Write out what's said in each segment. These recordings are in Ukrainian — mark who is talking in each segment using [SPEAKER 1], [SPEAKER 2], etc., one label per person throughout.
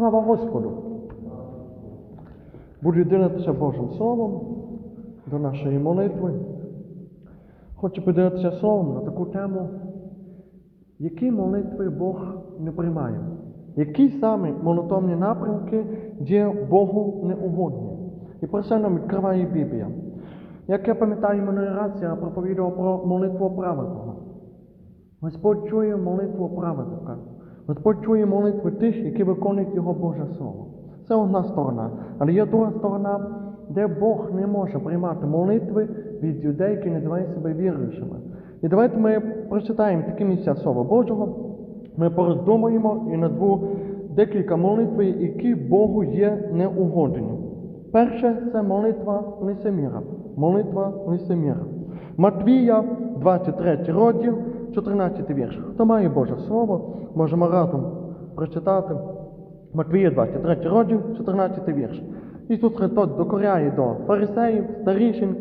[SPEAKER 1] Слава Господу! Буду ділитися Божим Словом до нашої молитви. Хочу поділитися словом на таку тему, які молитви Бог не приймає, які саме монотонні напрямки є Богу неугодні. І про це нам відкриває Біблія. Як я пам'ятаю, минулий раз я проповідував про молитву праведного. Господь чує молитву праведника. Господь чує молитви тих, які виконують Його Боже Слово. Це одна сторона. Але є друга сторона, де Бог не може приймати молитви від людей, які називають себе віруючими. І давайте ми прочитаємо такі місця Слова Божого. Ми пороздумуємо і назву декілька молитв, які Богу є неугодні. Перше це молитва лицеміра. Молитва лицеміра. Матвія, 23 розділ, 14 вірш. Хто має Боже Слово, можемо разом прочитати. Матвія 23 розділ, 14 вірш. Ісус Христос докоряє до фарисеїв, старішин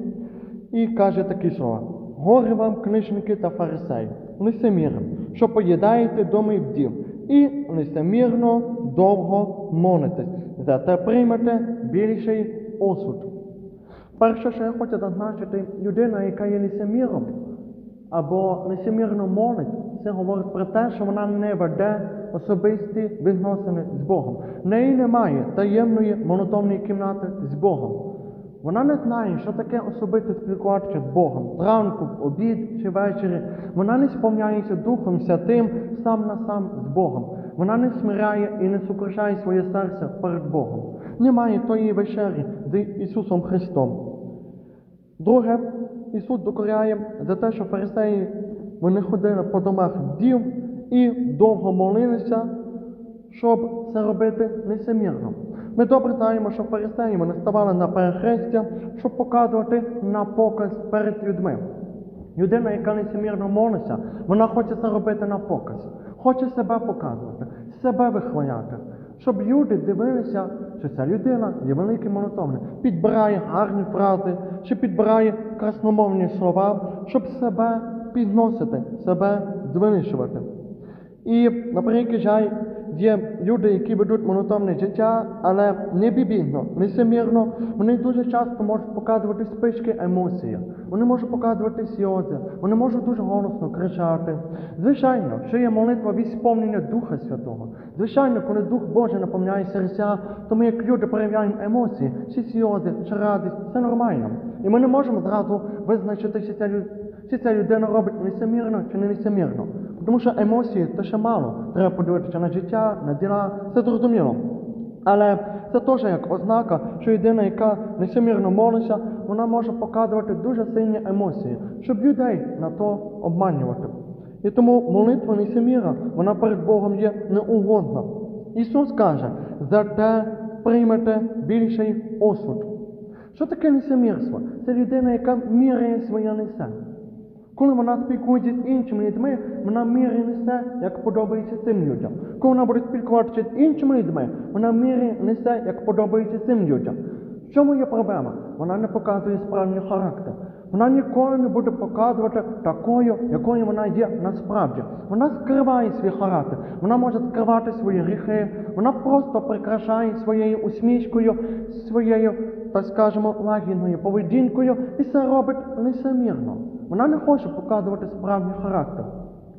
[SPEAKER 1] і каже такі слова. Горе вам, книжники та фарисеї, лицемірам, що поїдаєте домів дів, і лицемірно довго молитесь, зате приймете більший осуд. Перше, що я хочу зазначити, людина, яка є лицеміром, або лицемірно молить, це говорить про те, що вона не веде особисті відносини з Богом. В неї немає таємної монотонної кімнати з Богом. Вона не знає, що таке особисте спілкуватися з Богом зранку, в обід чи ввечері. Вона не сповняється Духом Святим сам на сам з Богом. Вона не смиряє і не сокрушає своє серце перед Богом. Немає тої вечері з Ісусом Христом. Друге, Ісус докоряє за те, що фарисеї вони ходили по домах дів і довго молилися, щоб це робити лицемірно. Ми добре знаємо, що фарисеї вони ставали на перехрестя, щоб показувати на показ перед людьми. Людина, яка лицемірно молиться, вона хоче це робити на показ, хоче себе показувати, себе вихваляти, щоб люди дивилися, що ця людина є великим монотомним, підбирає гарні фрази, чи підбирає красномовні слова, щоб себе підносити, себе звинищувати. І, наприклад, жаль, є люди, які ведуть монотонне життя, але не бібійно, лицемірно, вони дуже часто можуть показувати спички емоції. Вони можуть показувати сльози, вони можуть дуже голосно кричати. Звичайно, що є молитва від сповнення Духа Святого. Звичайно, коли Дух Божий наповняє серця, то ми, як люди, проявляємо емоції, чи сльози, чи радість, це нормально. І ми не можемо зразу визначити, чи ця, людина робить лицемірно чи не лицемірно. Тому що емоції це ще мало. Треба подивитися на життя, на діла, це зрозуміло. Але це теж як ознака, що людина, яка несемірно молиться, вона може показувати дуже сильні емоції, щоб людей на то обманювати. І тому молитва несеміра, вона перед Богом є неугодна. Ісус каже, за те приймете більший осуд. Що таке лицемірство? Це людина, яка міряє своє лице. Коли вона спілкується з іншими людьми, вона міряє несе, як подобається цим людям. Коли вона буде спілкуватися з іншими людьми, вона міряє несе, як подобається цим людям. В чому є проблема? Вона не показує справжній характер. Вона ніколи не буде показувати такою, якою вона є насправді. Вона скриває свій характер, вона може скривати свої гріхи, вона просто прикрашає своєю усмішкою, своєю, так скажемо, лагідною поведінкою, і це робить лицемірно. Вона не хоче показувати справжній характер.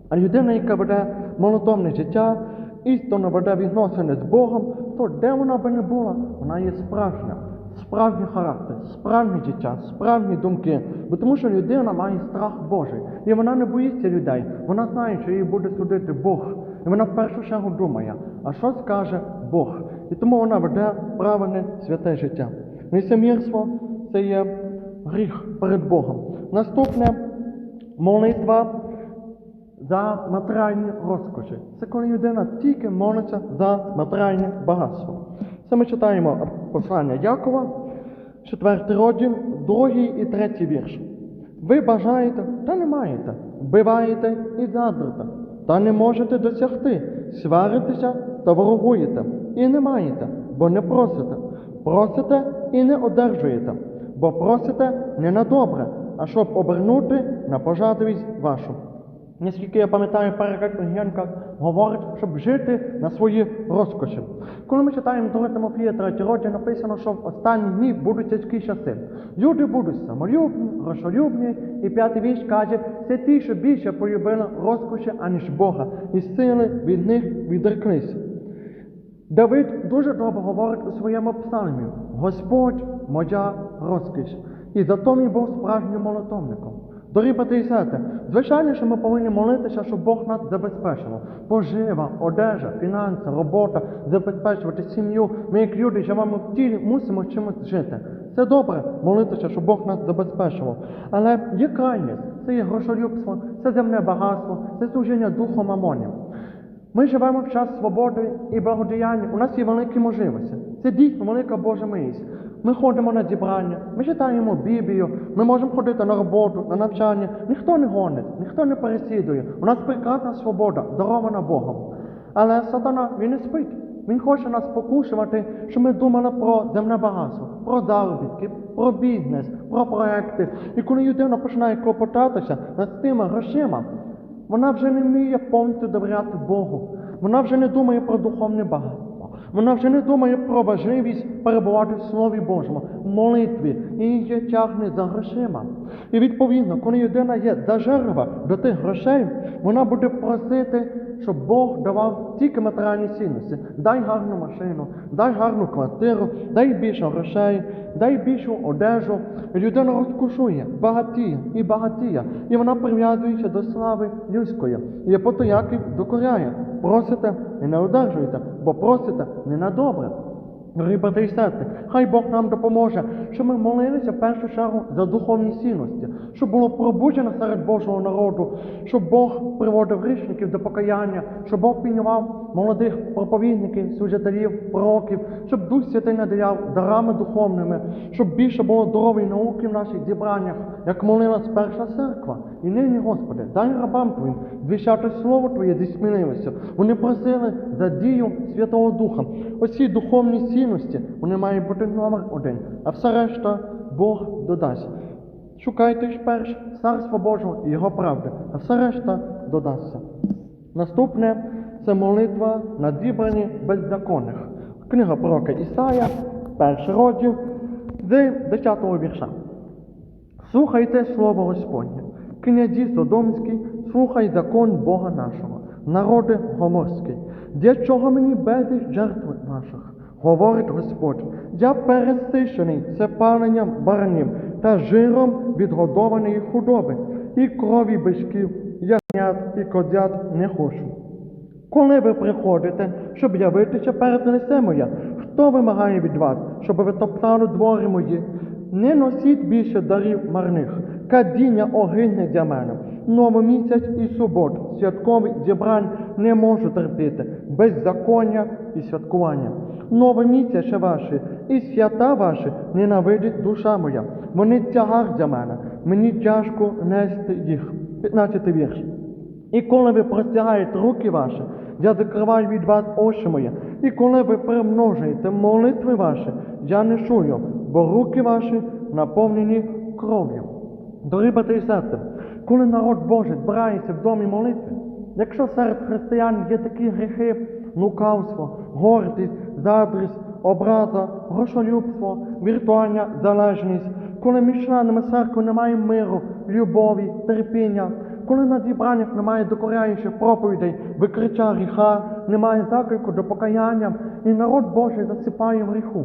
[SPEAKER 1] А людина, яка веде молотовне життя, істинно веде відносини з Богом, то де вона би не була, вона є справжня. Справжній характер, справжнє життя, справжні думки. Бо тому що людина має страх Божий. І вона не боїться людей. Вона знає, що її буде судити Бог. І вона в першу чергу думає, а що скаже Бог? І тому вона веде правильне святе життя. Лицемірство це є гріх перед Богом. Наступне молитва за матеріальні розкоші. Це коли людина тільки молиться за матеріальне багатство. Це ми читаємо послання Якова, 4 розділ, 2 і 3 вірш. Ви бажаєте, та не маєте, вбиваєте і заздрите, та не можете досягти, сваритеся та ворогуєте, і не маєте, бо не просите. Просите і не одержуєте, бо просите не на добре, а щоб обернути на пожадливість вашу. Наскільки я пам'ятаю, переклад Генка говорить, щоб жити на свої розкоші. Коли ми читаємо 2 Тимофія 3 розділ, написано, що в останні дні будуть тяжкі часи. Люди будуть самолюбні, грошолюбні, і п'ятий вірш каже, це ті, що більше полюбили розкоші, аніж Бога, і сили від них відреклися. Давид дуже добре говорить у своєму псалмі Господь моя розкіш. І зато він був справжнім молитовником. Дорогі брати і сестри, звичайно, що ми повинні молитися, щоб Бог нас забезпечив. Пожива, одежа, фінанси, робота, забезпечувати сім'ю. Ми, як люди, живемо в тілі, мусимо чимось жити. Це добре молитися, щоб Бог нас забезпечував. Але є крайність, це є грошолюбство, це земне багатство, це служіння духом мамонів. Ми живемо в час свободи і благодіяння. У нас є великі можливості. Це дійсно велика Божа милість. Ми ходимо на зібрання, ми читаємо Біблію, ми можемо ходити на роботу, на навчання. Ніхто не гонить, ніхто не переслідує. У нас прекрасна свобода, дарована Богом. Але сатана він не спить. Він хоче нас покушувати, щоб ми думали про земне багатство, про заробітки, про бізнес, про проекти. І коли людина починає клопотатися над тими грошима, вона вже не вміє повністю довіряти Богу. Вона вже не думає про духовне багатство. Вона вже не думає про важливість перебувати в Слові Божому, в молитві і її тягне за грошима. І відповідно, коли людина є зажерлива до тих грошей, вона буде просити, щоб Бог давав тільки матеріальні цінності. Дай гарну машину, дай гарну квартиру, дай більше грошей, дай більшу одежу. Людина розкушує, багатіє і багатіє. І вона прив'язується до слави людської. І Яків докоряє. Просите і не одержуєте, бо просите не на добре. Брати хай Бог нам допоможе, щоб ми молилися в першу чергу за духовні цінності, щоб було пробуджено серед Божого народу, щоб Бог приводив грішників до покаяння, щоб Бог піднімав молодих проповідників, служителів, пророків, щоб Дух Святий наділяв дарами духовними, щоб більше було здорової науки в наших зібраннях, як молилась перша церква. І нині, Господи, дай рабам Твоїм звіщати Слово Твоє зі сміливістю. Вони просили за дію Святого Духа. Оці духовні цінності, вони мають бути номер один, а все решта Бог додасть. Шукайте ж перш царство Божого і Його правди, а все решта додасться. Наступне це молитва на зібранні беззаконних. Книга пророка Ісая, перший розділ, з 10 вірша. Слухайте слово Господнє, князі Содомські, слухай закон Бога нашого, народи гоморський. Для чого мені безліч жертв ваших? Говорить Господь, я пересищений це паленням баранів та жиром відгодованої худоби, і крові бичків, ягнят і козят не хочу. Коли ви приходите, щоб явитися перед лице моє, хто вимагає від вас, щоб ви топтали двори мої? Не носіть більше дарів марних, кадіння огидне для мене. Новомісяць і субот, святковий зібрань не можу терпіти, беззаконня і святкування. Новомісяця ваші і свята ваші ненавидить душа моя. Вони тягар для мене, мені тяжко нести їх. 15 вірш. І коли ви простягаєте руки ваші, я закриваю від вас очі мої. І коли ви примножуєте молитви ваші, я не чую, бо руки ваші наповнені кров'ю. Дорогі брати і сестри, коли народ Божий збирається в домі молитви, якщо серед християн є такі гріхи, лукавство, гордість, задрість, образа, грошолюбство, віртуальна залежність, коли між членами церкви немає миру, любові, терпіння, коли на зібраннях немає докоряючих проповідей, викриття гріха, немає заклику до покаяння, і народ Божий засипає в гріху.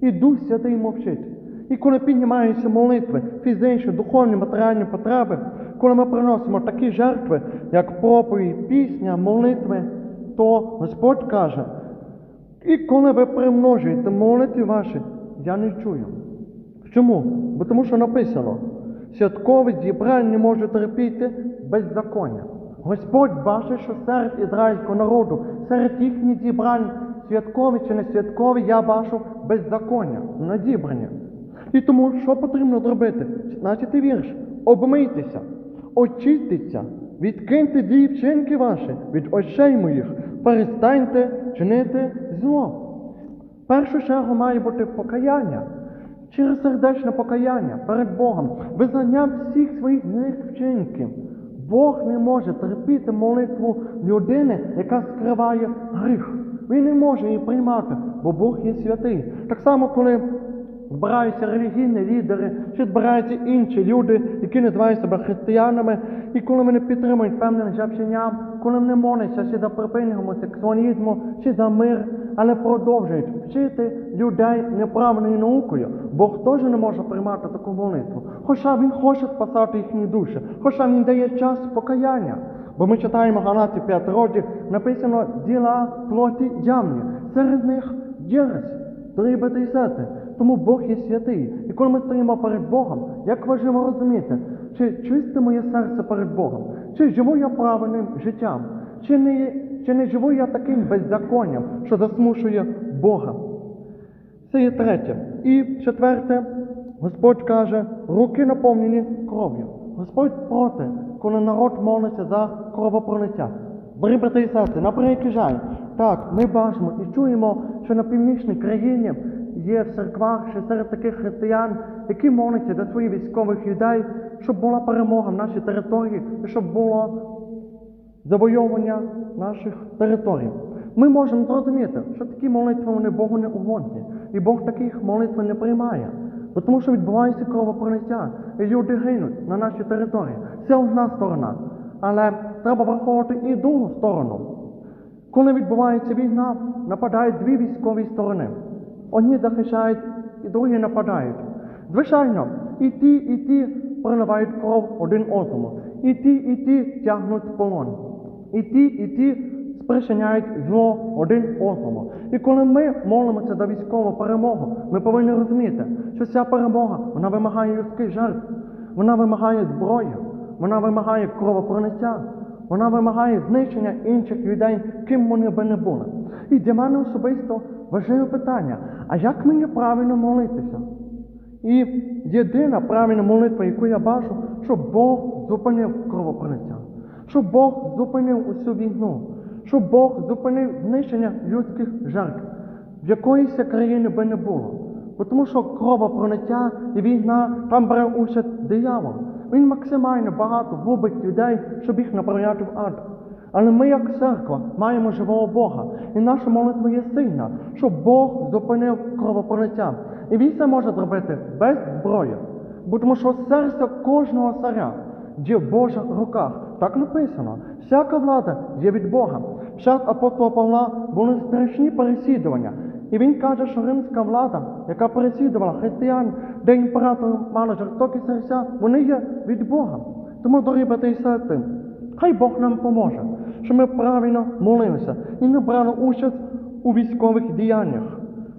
[SPEAKER 1] І Дух Святий мовчить. І коли піднімаються молитви, фізичні, духовні, матеріальні потреби, коли ми приносимо такі жертви, як проповідь, пісня, молитви, то Господь каже, і коли ви примножуєте молитви ваші, я не чую. Чому? Бо тому що написано, святкові зібрання може терпіти беззаконня. Господь бачить, що серед ізраїльського народу, серед їхніх зібрань, святкові чи не святкові, я бачу беззаконня на зібрання. І тому що потрібно зробити? 16 вірш. Обмийтеся, очистіться, відкиньте дії вчинки ваші від очей моїх, перестаньте чинити зло. Першу чергу має бути покаяння. Через сердечне покаяння перед Богом, визнання всіх своїх злих вчинків. Бог не може терпіти молитву людини, яка скриває гріх. Він не може її приймати, бо Бог є святий. Так само, коли збираються релігійні лідери, чи збираються інші люди, які називають себе християнами, і коли вони підтримують певне навчання, коли вони моляться чи за припинення гомосексуалізму, чи за мир, але продовжують вчити людей неправильною наукою. Бог теж не може приймати таку молитву. Хоча він хоче спасати їхні душі, хоча він дає час покаяння. Бо ми читаємо Галаті 5 розділ, написано діла плоті явні, серед них єресь. Дорогі брати і тому Бог є святий. І коли ми стоїмо перед Богом, як важливо розуміти, чи чисте моє серце перед Богом, чи живу я правильним життям, чи не, чи не живу я таким беззаконням, що засмушує Бога. Це є третє. І четверте, Господь каже, руки наповнені кров'ю. Господь проти, коли народ молиться за кровопролиття. Дорогі брати і сестри, на жаль, так, ми бачимо і чуємо, що на північній країні є в церквах ще серед таких християн, які моляться за своїх військових людей, щоб була перемога в нашій території, і щоб було завойовування наших територій. Ми можемо зрозуміти, що такі молитви вони Богу не угодні, і Бог таких молитв не приймає. Бо Тому що відбувається кровопролиття, і люди гинуть на нашій території. Це одна сторона. Але треба враховувати і другу сторону. Коли відбувається війна, нападають дві військові сторони. Одні захищають, і другі нападають. Звичайно, і ті, і ті проливають кров один одному. І ті, і ті тягнуть полон. І ті, і ті спричиняють зло один одному. І коли ми молимося за військову перемогу, ми повинні розуміти, що ця перемога вона вимагає людських жертв, вона вимагає зброї, вона вимагає кровопролиття, вона вимагає знищення інших людей, ким вони би не були. І для мене особисто важливе питання: а як мені правильно молитися? І єдина правильна молитва, яку я бачу, щоб Бог зупинив кровопролиття, щоб Бог зупинив усю війну, щоб Бог зупинив знищення людських жертв, в якоїсь країни би не було. Тому що кровопролиття і війна там бере участь диявол. Він максимально багато губить людей, щоб їх направляти в ад. Але ми, як церква, маємо живого Бога. І наша молитва є сильна, щоб Бог зупинив кровопролиття. І він це може зробити без зброї. Бо тому що серце кожного царя є в Божих руках. Так написано. Всяка влада є від Бога. В час апостола Павла були страшні переслідування. І він каже, що римська влада, яка переслідувала християн, де імператор мали жорстокі серця, вони є від Бога. Тому, дорогі брати і сестри, хай Бог нам поможе, щоб ми правильно молилися і не брали участь у військових діяннях.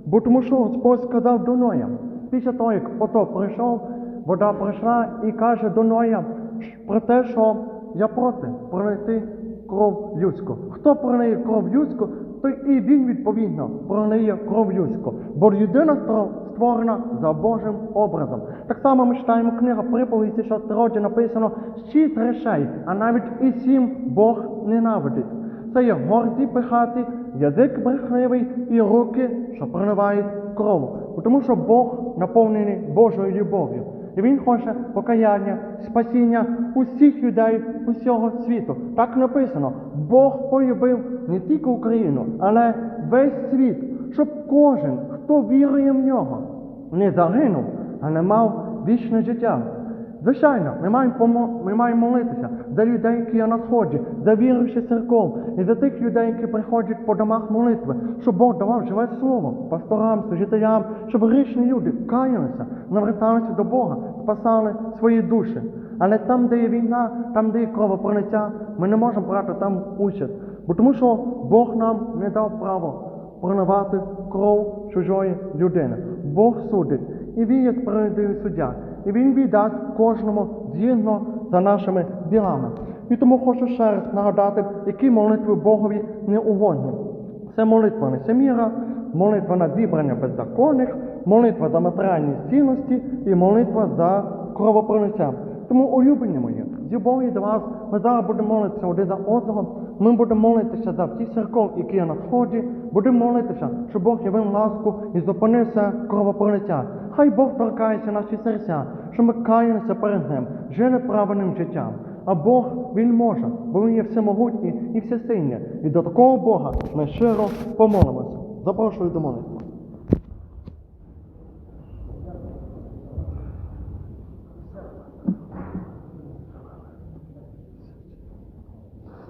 [SPEAKER 1] Бо тому що Господь сказав до Ноя, після того, як потоп прийшов, вода прийшла і каже до Ноя про те, що я проти пролити кров людську. Хто пролиє кров людську, то і він відповідно пролиє кров людську. Бо людина створена за Божим образом. Так само ми читаємо книга приповісті, що роді написано шість речей, а навіть і сім Бог ненавидить. Це є горді пихати, язик брехливий і руки, що проливають кров. Тому що Бог наповнений Божою любов'ю. І Він хоче покаяння, спасіння усіх людей усього світу. Так написано. Бог полюбив не тільки Україну, але весь світ, щоб кожен, хто вірує в нього, не загинув, а не мав вічне життя. Звичайно, ми маємо ми маємо молитися за людей, які є на сході, за віруючих церков, і за тих людей, які приходять по домах молитви, щоб Бог давав живе слово пасторам, служителям, щоб грішні люди каялися, наверталися до Бога, спасали свої душі. Але там, де є війна, там, де є кровопролиття, ми не можемо брати там участь. Бо тому що Бог нам не дав право проливати кров чужої людини. Бог судить, і він є справедливий суддя. І він віддасть кожному згідно за нашими ділами. І тому хочу ще раз нагадати, які молитви Богові не угодні. Це молитва на семіра, молитва на зібрання беззаконних, молитва за матеріальні цінності і молитва за кровопролиття. Тому улюблені мої, з любов'ю до вас, ми зараз будемо молитися один за одного. Ми будемо молитися за всі церков, які є на сході. Будемо молитися, щоб Бог явив ласку і зупинився кровопролиття. Хай Бог торкається наші серця, щоб ми каялися перед Ним, жили правильним життям. А Бог Він може, бо Він є всемогутній і всесильний. І до такого Бога ми щиро помолимося. Запрошую до молитви.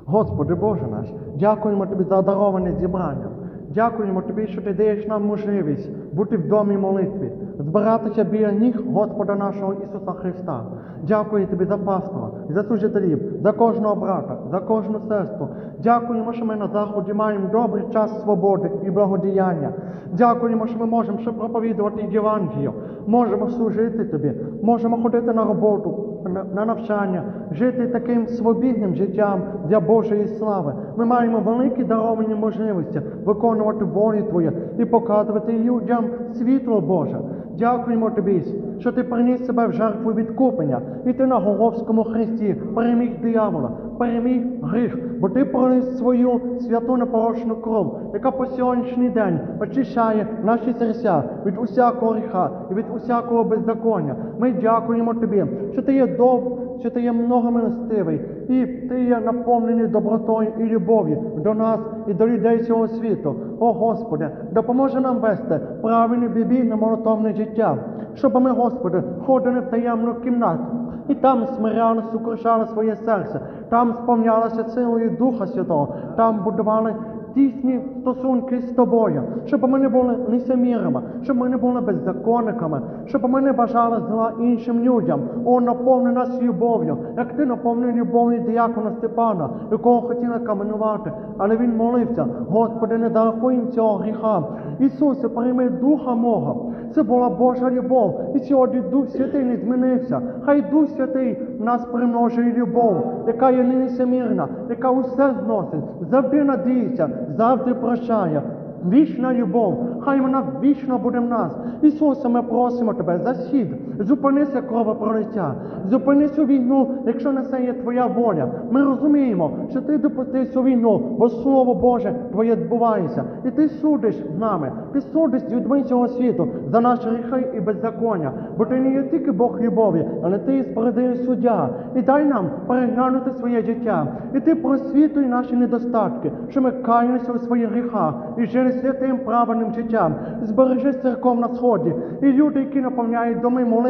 [SPEAKER 1] Господи Боже наш, дякуємо Тобі за дароване зібрання. Дякуємо Тобі, що Ти даєш нам можливість бути в домі молитві, збиратися біля ніг Господа нашого Ісуса Христа. Дякую Тобі за пастора, за служителів, за кожного брата, за кожну сестру. Дякуємо, що ми на заході маємо добрий час свободи і благодіяння. Дякуємо, що ми можемо ще проповідувати Євангелію, можемо служити Тобі, можемо ходити на роботу, на навчання, жити таким свобідним життям для Божої слави. Ми маємо великі даровані можливості виконувати волю Твою і показувати людям світло Боже. Дякуємо тобі, що ти приніс себе в жертву відкуплення, і ти на Головському хресті переміг диявола, переміг гріх, бо ти пролив свою святу непорочну кров, яка по сьогоднішній день очищає наші серця від усякого гріха і від усякого беззаконня. Ми дякуємо тобі, що ти є доб, що ти є многомилостивий, і ти є наповнений добротою і любов'ю до нас і до людей цього світу. О Господи, допоможи нам вести правильне бібійне молотовне життя, щоб ми, Господи, ходили в таємну кімнату. І там смиряли, сукрушали своє серце, там сповнялися силою Духа Святого, там будували тісні стосунки з тобою, щоб ми не були лицемірами, щоб ми не були беззаконниками, щоб ми не бажали зла іншим людям. О, наповни нас любов'ю, як ти наповнив любов'ю діякона Степана, якого хотіли каменувати, але він молився, Господи, не зарахуй їм цього гріха. Ісусе, прийми духа мого. Це була Божа любов. І сьогодні Дух Святий не змінився. Хай Дух Святий нас примножує любов, яка є нелицемірна, яка усе зносить, завжди надіється, завжди прощає. Вічна любов, хай вона вічно буде в нас. Ісусе, ми просимо тебе за схід. Зупинися кровопролиття, зупини цю війну, якщо на це є твоя воля. Ми розуміємо, що ти допустив цю війну, бо Слово Боже Твоє відбувається. І ти судиш з нами, ти судиш з людьми цього світу за наші гріхи і беззаконня. Бо ти не є тільки Бог любові, але ти є справедливий суддя. І дай нам переглянути своє життя. І ти просвітуй наші недостатки, що ми каялися у своїх гріхах і жили святим правильним життям. Збережи церков на сході. І люди, які наповняють доми молитви,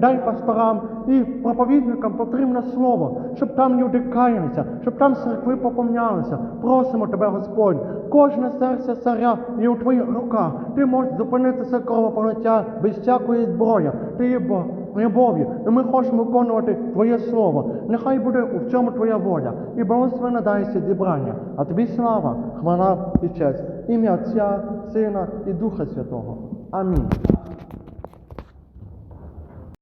[SPEAKER 1] дай пасторам і проповідникам потрібне слово, щоб там люди каялися, щоб там церкви поповнялися. Просимо тебе, Господь, кожне серце царя є у твоїх руках. Ти можеш зупинити це кровопролиття без всякої зброї. Ти є Бог. Любов'ю, і ми хочемо виконувати Твоє Слово. Нехай буде у цьому Твоя воля, і благословена дається зібрання. А тобі слава, хвала і честь, ім'я Отця, Сина і Духа Святого. Амінь.